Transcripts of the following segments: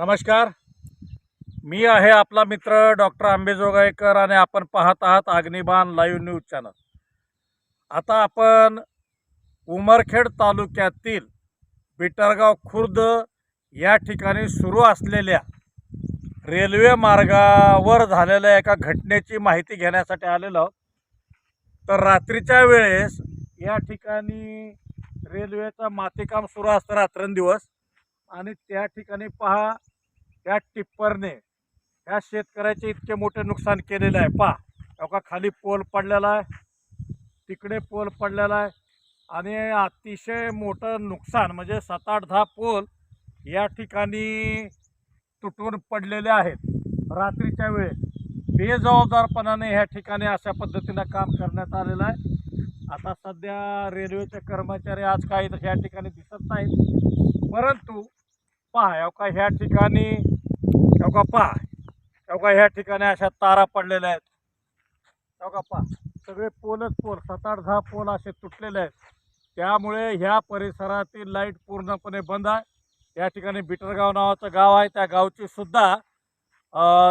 नमस्कार. मी आहे आपला मित्र डॉक्टर आंबेजोगाईकर आणि आपण पाहत आहात अग्निबाण लाईव्ह न्यूज चॅनल. आता आपण उमरखेड तालुक्यातील बिटरगाव खुर्द या ठिकाणी सुरू असलेल्या रेल्वे मार्गावर झालेल्या एका घटनेची माहिती घेण्यासाठी आलेलो आहोत. तर रात्रीच्या वेळेस या ठिकाणी रेल्वेचं मातीकाम सुरू असतं रात्रंदिवस. आणि त्या ठिकाणी पहा त्या टिप्परने ह्या शेतकऱ्याचे इतके मोठे नुकसान केलेलं आहे. पहा हो का खाली पोल पडलेला आहे तिकडे पोल पडलेला आहे आणि अतिशय मोठं नुकसान म्हणजे सात आठ दहा पोल या ठिकाणी तुटून पडलेले आहेत. रात्रीच्या वेळेस बेजबाबदारपणाने ह्या ठिकाणी अशा पद्धतीनं काम करण्यात आलेलं आहे. आता सध्या रेल्वेचे कर्मचारी आज काही ह्या ठिकाणी दिसत नाहीत. परंतु पहा हो का ह्या ठिकाणी? हो का पहा हो का ह्या ठिकाणी अशा तारा पडलेल्या आहेत? हो का पहा सगळे पोलच पोल सात आठ दहा पोल असे तुटलेले आहेत. त्यामुळे ह्या परिसरातील लाइट पूर्णपणे बंद आहे. या ठिकाणी बिटरगाव नावाचं गाव आहे. त्या गावची सुद्धा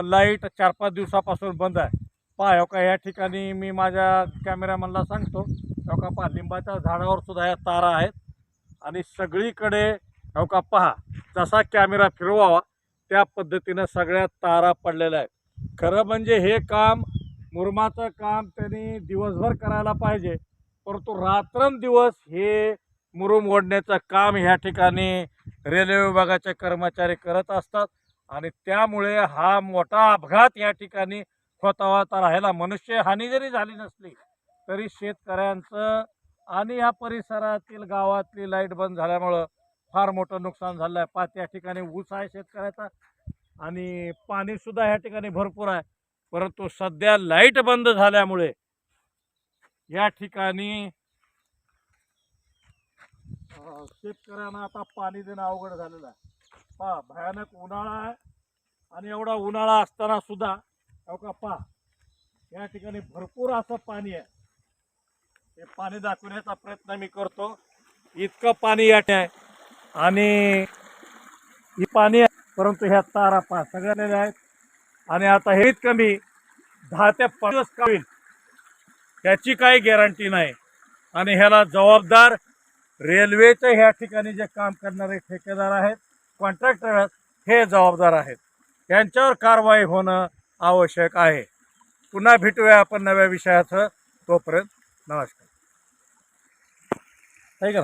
लाइट चार पाच दिवसापासून बंद आहे. पहा हो का ह्या ठिकाणी मी माझ्या कॅमेरामॅनला सांगतो. हो का पहा लिंबाच्या झाडावर सुद्धा ह्या तारा आहेत. आणि सगळीकडे हो का पहा जसा कॅमेरा फिरवावा त्या पद्धतीनं सगळ्या तारा पडलेल्या आहेत. खरं म्हणजे हे काम मुरमाचं काम त्यांनी दिवसभर करायला पाहिजे परंतु रात्रंदिवस हे मुरुम ओढण्याचं काम ह्या ठिकाणी रेल्वे विभागाचे कर्मचारी करत असतात आणि त्यामुळे हा मोठा अपघात या ठिकाणी होतावा तर राहिला. मनुष्य हानी जरी झाली नसली तरी शेतकऱ्यांचं आणि या परिसरातील गावातली लाइट बंद झाल्यामुळं फार मोठं नुकसान झालं आहे पाच या ठिकाणी ऊस आहे शेतकऱ्याचा आणि पाणीसुद्धा ह्या ठिकाणी भरपूर आहे. परंतु सध्या लाइट बंद झाल्यामुळे या ठिकाणी शेतकऱ्यांना आता पाणी देणं अवघड झालेलं आहे. पहा भयानक उन्हाळा आहे आणि एवढा उन्हाळा असताना सुद्धा हो का पहा या ठिकाणी भरपूर असं पाणी आहे. हे पाणी दाखवण्याचा प्रयत्न मी करतो. इतकं पाणी या ठिकाणी आणि ही पाणी आहे परंतु ह्या तारा पा सगळ्या आहेत. आणि आता हेच कमी दहा ते पाच दिवस होईल याची काही गॅरंटी नाही. आणि ह्याला जबाबदार रेल्वेचे ह्या ठिकाणी जे काम करणारे ठेकेदार आहेत कॉन्ट्रॅक्टर आहेत हे जबाबदार आहेत. त्यांच्यावर कारवाई होणं आवश्यक आहे. पुन्हा भेटूया आपण नव्या विषयाचं. तोपर्यंत नमस्कार. आहे का